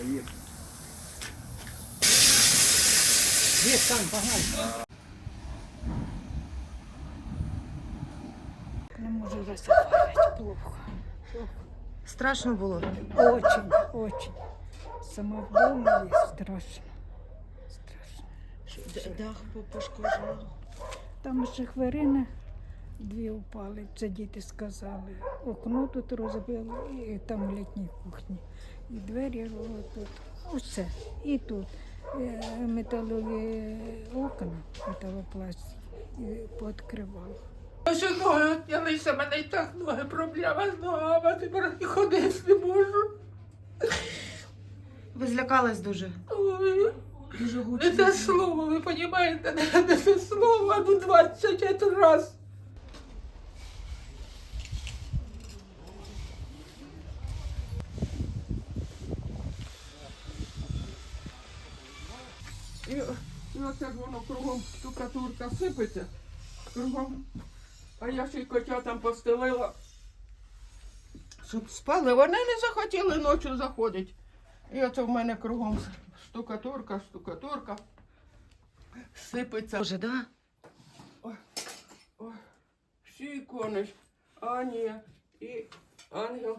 Є там багато. Не можу розговорити плохо. Страшно було. Очень, очень. Сама вдома є страшно. Страшно. Дах пошкоджував. Там ще хвилини дві упали, це діти сказали. Окно тут розбило, і там в літній кухні. І двері тут. Усе. І тут е, металові окна, металопластик, і пооткривало. Ось ноги отнялися, мене і так ноги проблема з ногами, тепер і ходити не можу. Ви злякались дуже. Ой, Дуже не гучно. те слово, ви розумієте, не, не те слово, ну 20 раз. І, і оце воно кругом штукатурка сипеться, кругом. А я ще й котятам постелила, щоб спали. Вони не захотіли ночі заходити. І оце в мене кругом штукатурка, штукатурка. Сипеться. Боже, да? Ой, всі ікони. Анія і ангел.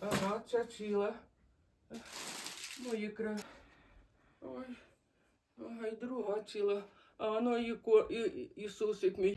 Ага, це ціла. Мої кра. Ой. Ага, і друга ціла. А воно і, Ісусик мій.